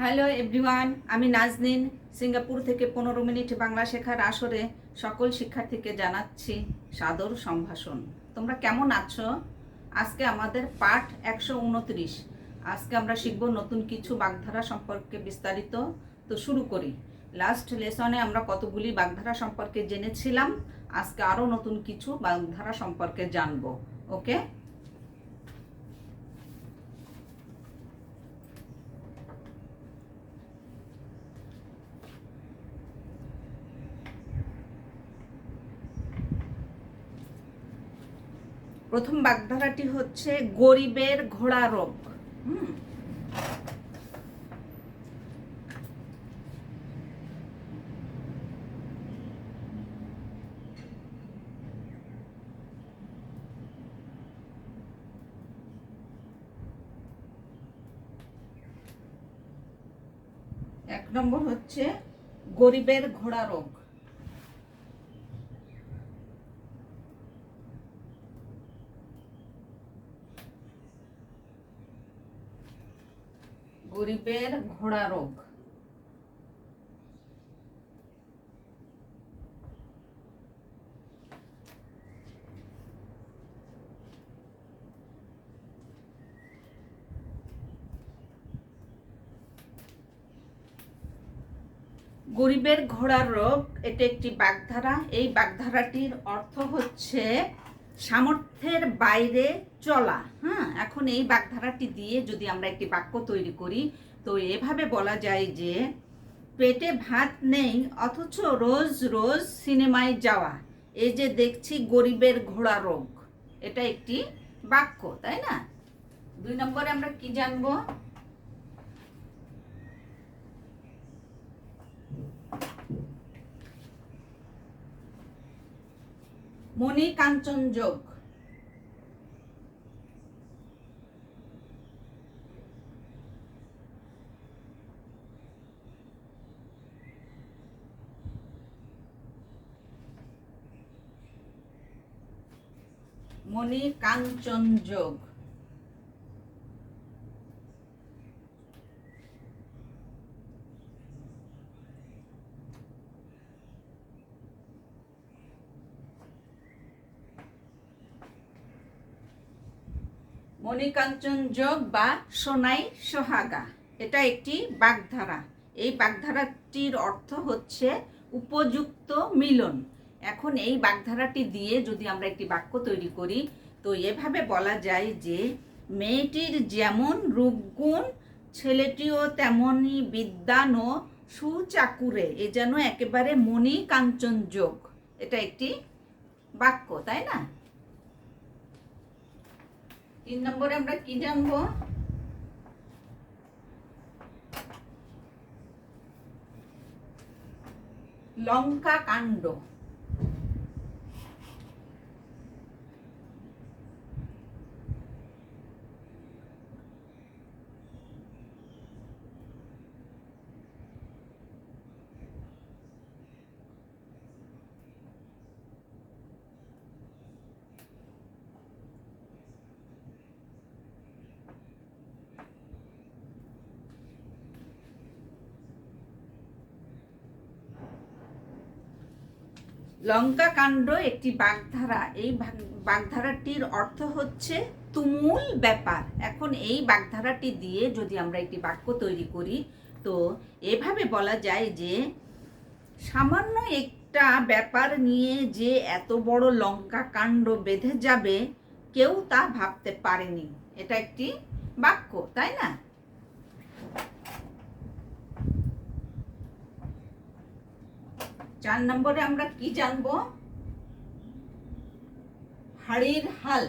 Hello everyone, আমি Naznin, Singapore থেকে পনেরো মিনিট বাংলা শেখার আসরে সকল শিক্ষার্থীকে জানাচ্ছি সাদর সম্ভাষণ। তোমরা কেমন আছো? আজকে আমাদের পাঠ একশো উনত্রিশ। আজকে আমরা শিখব নতুন কিছু বাগধারা সম্পর্কে বিস্তারিত। তো শুরু করি। লাস্ট লেসনে আমরা কতগুলি বাগধারা সম্পর্কে জেনেছিলাম? আজকে আরও নতুন কিছু বাগধারা সম্পর্কে জানব। ওকে প্রথম বাগধারাটি হচ্ছে গরিবের ঘোড়া রোগ। এক নম্বর হচ্ছে গরিবের ঘোড়া রোগ। গরিবের ঘোড়া রোগ। গরিবের ঘোড়ার রোগ, এটা একটি বাগধারা। এই বাগধারাটির অর্থ হচ্ছে সামর্থ্যের বাইরে চলা। এখন এই বাগধারাটি দিয়ে যদি আমরা একটি বাক্য তৈরি করি, তো এভাবে বলা যায় যে, পেটে ভাত নেই, অথচ রোজ রোজ সিনেমায় যাওয়া, এই যে দেখছি গরিবের ঘোড়া রোগ, এটা একটি বাক্য, তাই না? দুই নম্বরে আমরা কি জানব? মণি কাঞ্চন যোগ। মণি কাঞ্চন যোগ মণিকাঞ্চন যোগ বা সোনাই সোহাগা, এটা একটি বাগধারা। এই বাগধারাটির অর্থ হচ্ছে উপযুক্ত মিলন। এখন এই বাগধারাটি দিয়ে যদি আমরা একটি বাক্য তৈরি করি, তো এভাবে বলা যায় যে, মেয়েটির যেমন রূপগুণ, ছেলেটিও তেমনই বিদ্যান ও সুচাকুরে। এ যেন একেবারে মণি কাঞ্চন যোগ এটা একটি বাক্য, তাই না? তিন নম্বরে আমরা কি জানব? লঙ্কা কাণ্ড লঙ্কা কাণ্ড একটি বাগধারা। এই বাগধারাটির অর্থ হচ্ছে তুমুল ব্যাপার। এখন এই বাগধারাটি দিয়ে যদি আমরা একটি বাক্য তৈরি করি, তো এভাবে বলা যায় যে, সামান্য একটা ব্যাপার নিয়ে যে এত বড় লঙ্কা কাণ্ড বেঁধে যাবে, কেউ তা ভাবতে পারেনি। এটা একটি বাক্য, তাই না? চার নম্বরে আমরা কি জানব? হাড়ির হাল।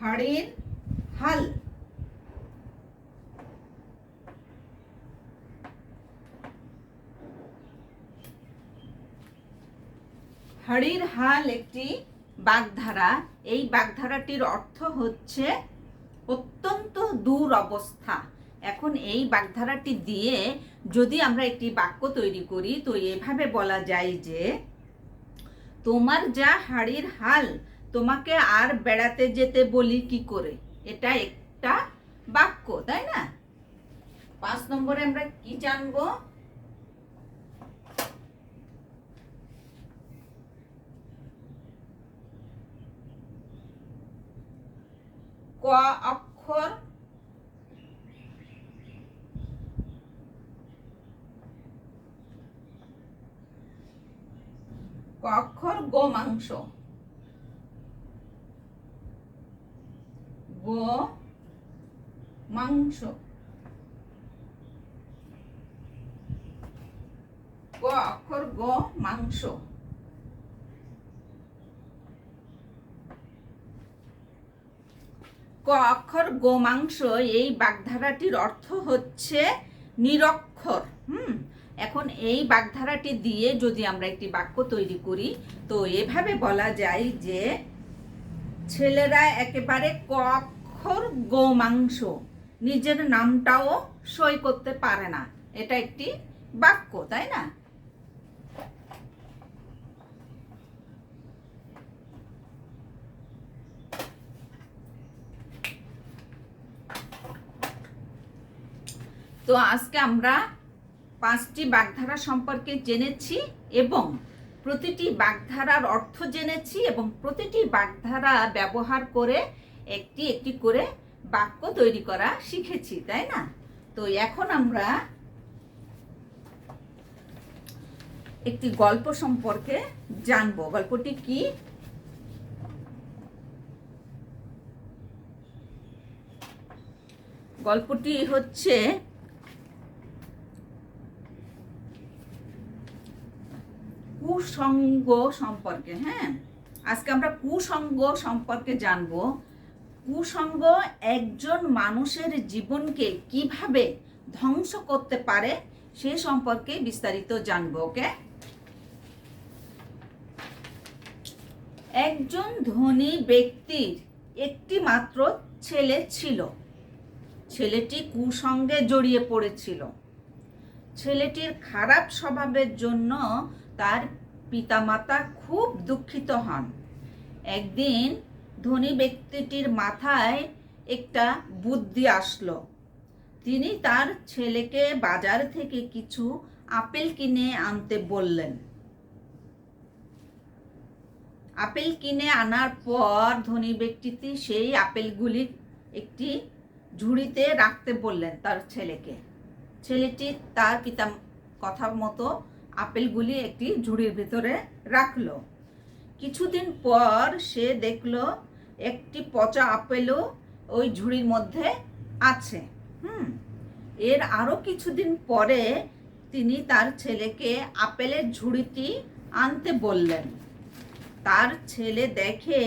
হাড়ির হাল। হাড়ির হাল একটি বাগধারা। এই বাগধারাটির অর্থ হচ্ছে অত্যন্ত দূর অবস্থা। এখন এই বাগধারাটি দিয়ে যদি আমরা একটি বাক্য তৈরি করি, তো এভাবে বলা যায় যে, তোমার যা হাড়ির হাল, তোমাকে আর বেড়াতে যেতে বলি কি করে? এটা একটা বাক্য, তাই না? পাঁচ নম্বরে আমরা কি জানব? ক অক্ষর ক অক্ষর গো মাংস গো মাংস গ অক্ষর গ মাংস ক অক্ষর গোমাংস, এই বাগধারাটির অর্থ হচ্ছে নিরক্ষর। হুম? এখন এই বাগধারাটি দিয়ে যদি আমরা একটি বাক্য তৈরি করি, তো এভাবে বলা যায় যে ছেলেরা একেবারে ক অক্ষর গোমাংস, নিজের নামটাও সই করতে পারে না। এটা একটি বাক্য, তাই না? তো আজকে আমরা পাঁচটি বাগধারা সম্পর্কে জেনেছি এবং প্রতিটি বাগধারার অর্থ জেনেছি এবং প্রতিটি বাগধারা ব্যবহার করে একটি একটি করে বাক্য তৈরি করা শিখেছি, তাই না? তো এখন আমরা একটি গল্প সম্পর্কে জানব। গল্পটি কি? গল্পটি হচ্ছে কুসঙ্গ সম্পর্কে হ্যাঁ? আজকে আমরা কুসঙ্গ সম্পর্কে জানব। কুসঙ্গ একজন মানুষের জীবনকে কীভাবে ধ্বংস করতে পারে সে সম্পর্কে বিস্তারিত জানব, ওকে? একজন ধনী ব্যক্তির একটি মাত্র ছেলে ছিল। ছেলেটি কুসঙ্গে জড়িয়ে পড়েছিল। ছেলেটির খারাপ স্বভাবের জন্য তার পিতামাতা খুব দুঃখিত হন। একদিন ধনী ব্যক্তিটির মাথায় একটা বুদ্ধি আসলো। তিনি তার ছেলেকে বাজার থেকে কিছু আপেল কিনে আনতে বললেন। আপেল কিনে আনার পর ধনী ব্যক্তিটি সেই আপেলগুলি একটি ঝুড়িতে রাখতে বললেন তার ছেলেকে। ছেলেটি তার পিতা কথা মতো আপেলগুলি একটি ঝুড়ির ভিতরে রাখল। কিছুদিন পর সে দেখল একটি পচা আপেলও ওই ঝুড়ির মধ্যে আছে। হুম, এর আরও কিছুদিন পরে তিনি তার ছেলেকে আপেলের ঝুড়িটি আনতে বললেন। তার ছেলে দেখে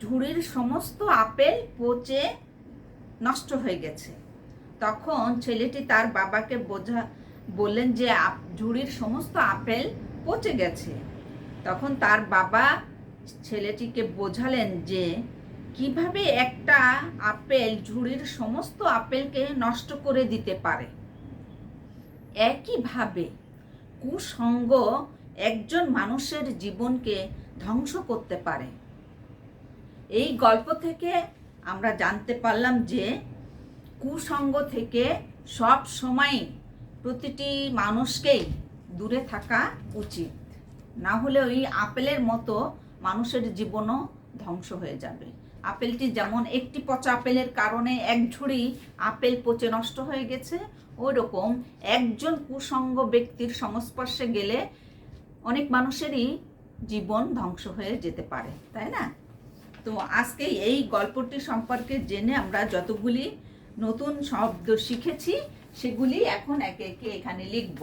ঝুড়ির সমস্ত আপেল পচে নষ্ট হয়ে গেছে। তখন ছেলেটি তার বাবাকে বোঝা বললেন যে ঝুড়ির সমস্ত আপেল পচে গেছে। তখন তার বাবা ছেলেটিকে বোঝালেন যে কীভাবে একটা আপেল ঝুড়ির সমস্ত আপেলকে নষ্ট করে দিতে পারে। একইভাবে কুসঙ্গ একজন মানুষের জীবনকে ধ্বংস করতে পারে। এই গল্প থেকে আমরা জানতে পারলাম যে কুসঙ্গ থেকে সব সময় প্রতিটি মানুষকেই দূরে থাকা উচিত। না হলে ওই আপেলের মতো মানুষের জীবনও ধ্বংস হয়ে যাবে। আপেলটি যেমন একটি পচা আপেলের কারণে এক ঝুড়ি আপেল পচে নষ্ট হয়ে গেছে ওই রকম একজন কুসঙ্গ ব্যক্তির সংস্পর্শে গেলে অনেক মানুষেরই জীবন ধ্বংস হয়ে যেতে পারে, তাই না? তো আজকে এই গল্পটি সম্পর্কে জেনে আমরা যতগুলি নতুন শব্দ শিখেছি সেগুলি এখন একে একে এখানে লিখব।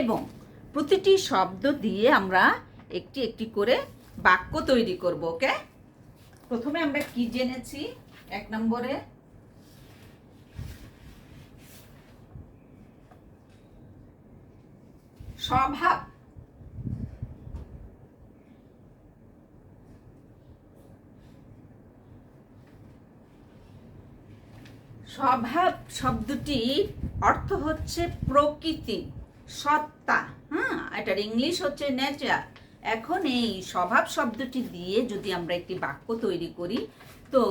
এবং প্রতিটি শব্দ দিয়ে আমরা একটি একটি করে বাক্য তৈরি করব, ওকে? প্রথমে আমরা কি জেনেছি? এক নম্বরে। স্বভাব স্বভাব শব্দটি অর্থ হচ্ছে প্রকৃতি, সত্তা। হ্যাঁ এটার ইংলিশ হচ্ছে নেচার এখন এই স্বভাব শব্দটি দিয়ে যদি আমরা একটি বাক্য তৈরি করি, তো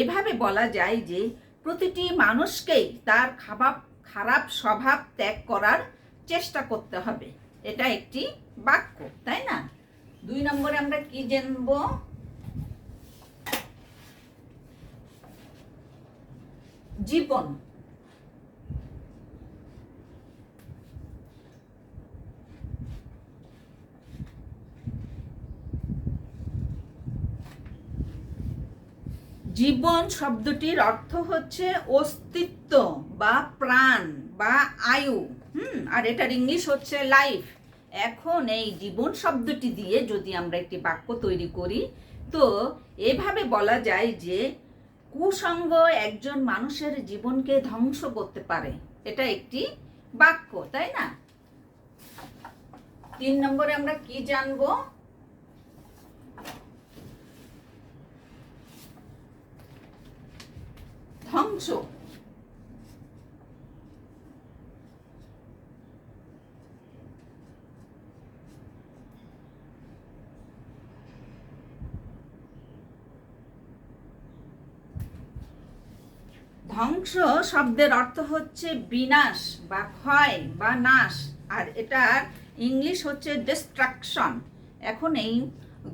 এভাবে বলা যায় যে প্রতিটি মানুষকেই তার খাবার খারাপ স্বভাব ত্যাগ করার চেষ্টা করতে হবে। এটা একটি বাক্য, তাই না? দুই নম্বরে আমরা কি জানব? জীবন। জীবন শব্দটির অর্থ হচ্ছে অস্তিত্ব বা প্রাণ বা আয়ু, হুম? আর এটার ইংলিশ হচ্ছে লাইফ। এখন এই জীবন শব্দটি দিয়ে যদি আমরা একটি বাক্য তৈরি করি, তো এভাবে বলা যায় যে কুসঙ্গ একজন মানুষের জীবনকে ধ্বংস করতে পারে। এটা একটি বাক্য, তাই না? তিন নম্বরে আমরা কি জানব? ধ্বংস। ধ্বংস শব্দের অর্থ হচ্ছে বিনাশ বা ক্ষয় বা নাশ। আর এটার ইংলিশ হচ্ছে ডিস্ট্রাকশন এখন এই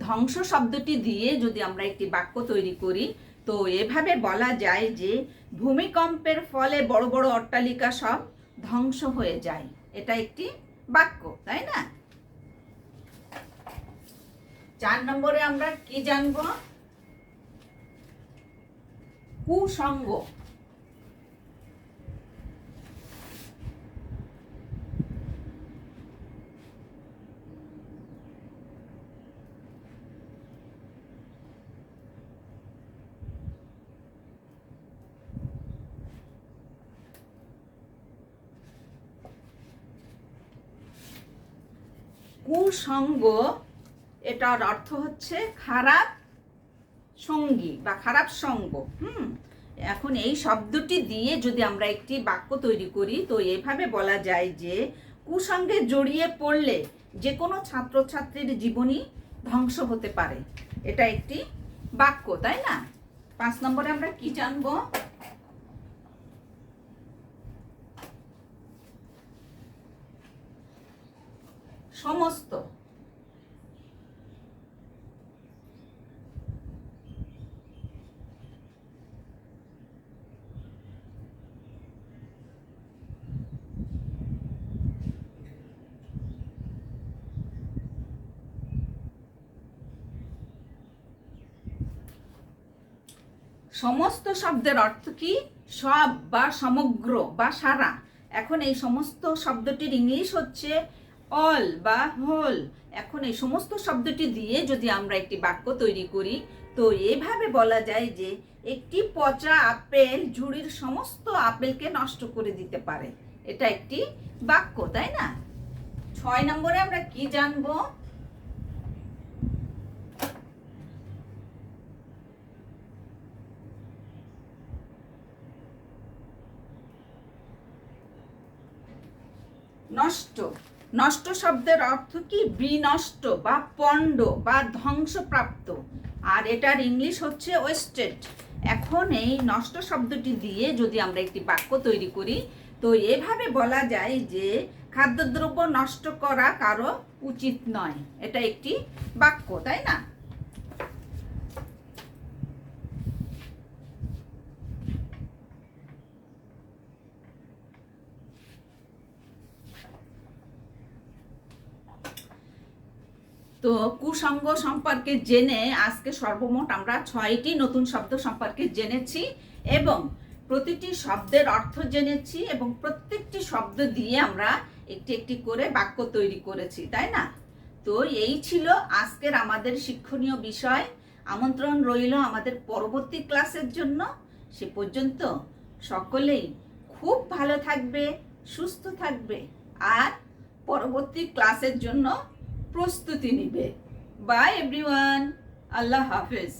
ধ্বংস শব্দটি দিয়ে যদি আমরা একটি বাক্য তৈরি করি, তো এভাবে বলা যায় যে ভূমিকম্পের ফলে বড় বড় অট্টালিকা সব ধ্বংস হয়ে যায়। এটা একটি বাক্য, তাই না? চার নম্বরে আমরা কি জানব? কুসঙ্গ কুসঙ্গ এটার অর্থ হচ্ছে খারাপ সঙ্গী বা খারাপ সঙ্গ, হুম? এখন এই শব্দটি দিয়ে যদি আমরা একটি বাক্য তৈরি করি, তো এভাবে বলা যায় যে কুসঙ্গে জড়িয়ে পড়লে যে কোনো ছাত্রছাত্রীর জীবনই ধ্বংস হতে পারে। এটা একটি বাক্য, তাই না? পাঁচ নম্বরে আমরা কি জানব? সমস্ত। সমস্ত শব্দের অর্থ কি? সব বা সমগ্র বা সারা। এখন এই সমস্ত শব্দটির ইংলিশ হচ্ছে অল বা হোল। এখন এই সমস্ত শব্দটি দিয়ে যদি আমরা একটি বাক্য তৈরি করি, তো এভাবে বলা যায় যে একটি পচা আপেল ঝুড়ির সমস্ত আপেলকে নষ্ট করে দিতে পারে। এটা একটি বাক্য, তাই না? ছয় নম্বরে আমরা কি জানব? নষ্ট। নষ্ট শব্দের অর্থ কি? বিনষ্ট বা পণ্ড বা ধ্বংসপ্রাপ্ত। আর এটার ইংলিশ হচ্ছে ওয়েস্টেড এখন এই নষ্ট শব্দটি দিয়ে যদি আমরা একটি বাক্য তৈরি করি, তো এভাবে বলা যায় যে খাদ্যদ্রব্য নষ্ট করা কারও উচিত নয়। এটা একটি বাক্য, তাই না? তো কুসঙ্গ সম্পর্কে জেনে আজকে সর্বমোট আমরা ছয়টি নতুন শব্দ সম্পর্কে জেনেছি এবং প্রতিটি শব্দের অর্থ জেনেছি এবং প্রত্যেকটি শব্দ দিয়ে আমরা একটি একটি করে বাক্য তৈরি করেছি, তাই না? তো এই ছিল আজকের আমাদের শিক্ষণীয় বিষয়। আমন্ত্রণ রইল আমাদের পরবর্তী ক্লাসের জন্য। সে পর্যন্ত সকলেই খুব ভালো থাকবে, সুস্থ থাকবে। আর পরবর্তী ক্লাসের জন্য প্রস্তুতি নিবে। বাই এভরিওয়ান আল্লাহ হাফেজ।